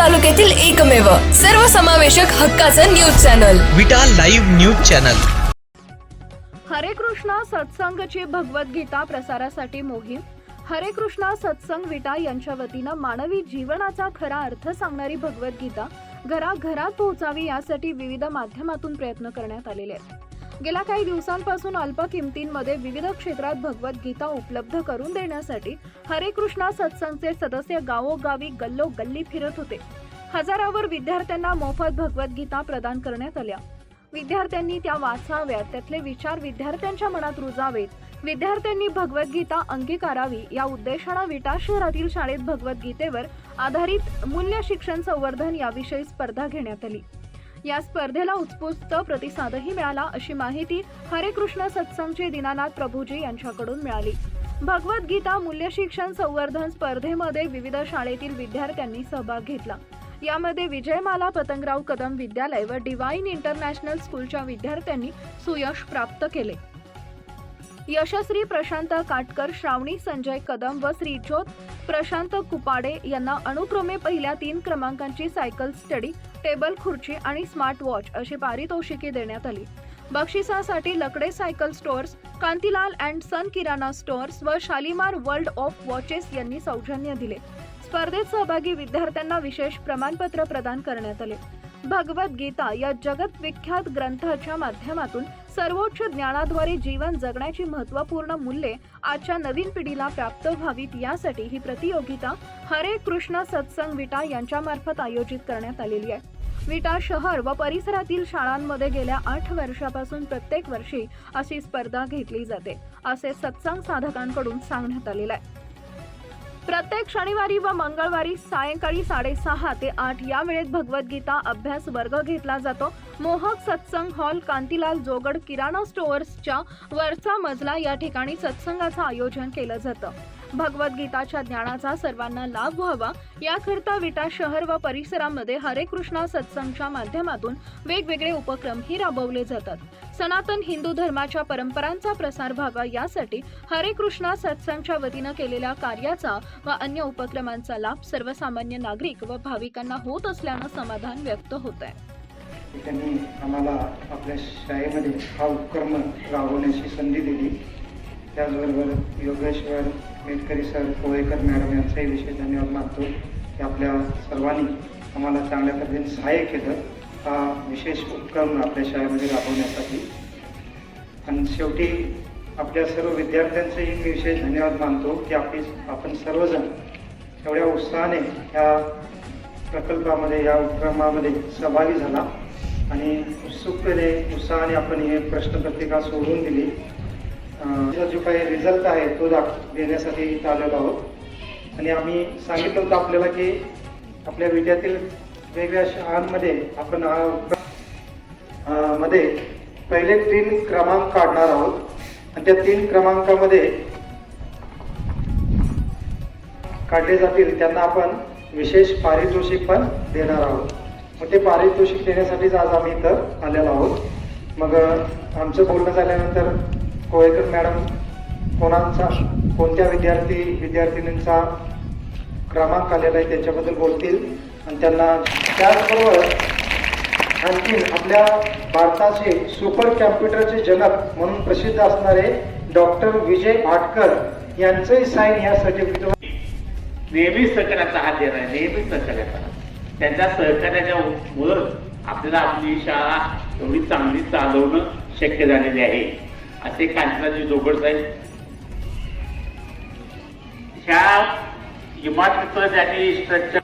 तालुक्यातील एकमेव सर्वसमावेशक हक्काचं news channel. Vita live news channel. Hare Krishna सत्संगची Bhagavad Gita प्रसारासाठी मोहीम. हरे कृष्णा सत्संग विटा यांच्या वतीनं मानवी जीवनाचा खरा अर्थ सांगणारी भगवद्गीता घराघरात पोहोचावी यासाठी विविध माध्यमातून प्रयत्न करण्यात आलेले आहेत. गेल्या काही दिवसांपासून अल्प किमतींमध्ये विविध क्षेत्रात भगवद्गीता उपलब्ध करून देण्यासाठी हरे कृष्णा सत्संगचे सदस्य गावोगावी गल्लोगल्ली फिरत होते. हजारावर विद्यार्थ्यांना मोफत भगवद्गीता प्रदान करण्यात आल्या. विद्यार्थ्यांनी त्या वाचाव्यात त्यातले विचार विद्यार्थ्यांच्या मनात रुजावेत. विद्यार्थ्यांनी भगवद्गीता अंगीकारावी या उद्देशानं विटा शहरातील शाळेत भगवद्गीतेवर आधारित मूल्य शिक्षण संवर्धन याविषयी स्पर्धा घेण्यात आली. या स्पर्धेला उत्स्फूर्त प्रतिसादही मिळाला अशी माहिती हरे कृष्ण सत्संगचे दीनानाथ प्रभूजी यांच्याकडून मिळाली. भगवद्गीता मूल्य शिक्षण संवर्धन स्पर्धेमध्ये विविध शाळेतील विद्यार्थ्यांनी सहभाग घेतला. यामध्ये विजयमाला पतंगराव कदम विद्यालय व डिवाईन इंटरनॅशनल स्कूलच्या विद्यार्थ्यांनी सुयश प्राप्त केले. यशस्वी प्रशांत काटकर श्रावणी संजय कदम व श्रीज्योत प्रशांत कुपाडे यांना अनुक्रमे पहिल्या तीन क्रमांकांची सायकल स्टडी टेबल खुर्ची आणि स्मार्ट वॉच अशी पारितोषिके देण्यात आली. बक्षिसासाठी Lakade cycle stores Kantilal and son Kirana stores व शालिमार वर्ल्ड ऑफ वॉचेस यांनी सौजन्य दिले. स्पर्धेत सहभागी विद्यार्थ्यांना विशेष प्रमाणपत्र प्रदान करण्यात आले. भगवद्गीता या जगत विख्यात ग्रंथाच्या माध्यमातून सर्वोच्च ज्ञानाद्वारे जीवन जगण्याची महत्त्वपूर्ण मूल्ये आजच्या नवीन पिढीला प्राप्त व्हावीत यासाठी ही प्रतियोगिता हरे कृष्ण सत्संग विटा यांच्यामार्फत आयोजित करण्यात आलेली आहे. विटा शहर व परिसरातील शाळांमध्ये गेल्या आठ वर्षापासून प्रत्येक वर्षी अशी स्पर्धा घेतली जाते असे सत्संग साधकांकडून सांगण्यात आलेलं आहे. प्रत्येक शनिवारी व मंगळवारी सायंकाळी साडेसहा ते आठ या वेळेत भगवद्गीता अभ्यास वर्ग घेतला जातो. मोहक सत्संग हॉल कांतीलाल जोगड किराणा स्टोअर्सच्या वरचा मजला या ठिकाणी सत्संगाचं आयोजन केलं जातं. भगवद्गीताच्या ज्ञानाचा सर्वांना लाभ व्हावा याकरता विटा शहर व परिसरामध्ये हरे कृष्णा सत्संगच्या माध्यमातून वेगवेगळे उपक्रमही राबवले जातात. सनातन हिंदू धर्माच्या परंपरांचा प्रसार व्हावा यासाठी हरे कृष्णा सत्संगच्या वतीनं केलेल्या कार्याचा व अन्य उपक्रमांचा लाभ सर्वसामान्य नागरिक व भाविकांना होत असल्यानं समाधान व्यक्त होत आहे त्यांनी आम्हाला आपल्या शाळेमध्ये हा उपक्रम राबवण्याची संधी दिली. त्याचबरोबर योगेश्वर मेटकरी सर कोळेकर मॅडम यांचाही विशेष धन्यवाद मानतो की आपल्या सर्वांनी आम्हाला चांगल्या पद्धतीने सहाय्य केलं हा विशेष उपक्रम आपल्या शाळेमध्ये राबवण्यासाठी. आणि शेवटी आपल्या सर्व विद्यार्थ्यांचंही मी विशेष धन्यवाद मानतो की आपली आपण सर्वजण एवढ्या उत्साहाने या प्रकल्पामध्ये या उपक्रमामध्ये सहभागी झाला. आणि उत्सुकतेने उत्साहाने आपण हे प्रश्नपत्रिका सोडून दिली. जो काही रिझल्ट आहे तो दाख देण्यासाठी इथं आलेलो आहोत. आणि आम्ही सांगितलं होतं आपल्याला की आपल्या विद्यातील वेगवेगळ्या शाळांमध्ये आपण मध्ये पहिले तीन क्रमांक काढणार आहोत. आणि त्या तीन क्रमांकामध्ये काढले जातील त्यांना आपण विशेष पारितोषिक पण देणार आहोत. मग ते पारितोषिक देण्यासाठीच आज आम्ही इथं आलेलो आहोत. मग आमचं बोलणं झाल्यानंतर कोळेकर मॅडम कोणाचा कोणत्या विद्यार्थी विद्यार्थिनींचा क्रमांक आलेला आहे त्याच्याबद्दल बोलतील. आणि त्यांना त्याचबरोबर आणखीन आपल्या भारताचे सुपर कॅम्प्युटरचे जनक म्हणून प्रसिद्ध असणारे डॉक्टर विजय आटकर यांचंही साईन या सर्टिफिकेट नेहमीच सहकार्याचा हात देणार आहे नेहमीच सहकार्याचा त्यांच्या सहकार्याच्या वर आपल्याला आपली शाळा एवढी चांगली चालवणं शक्य झालेले आहे. असे कांचनाजी जोगड साहेब. ह्या इमारतीचं त्यांनी स्ट्रक्चर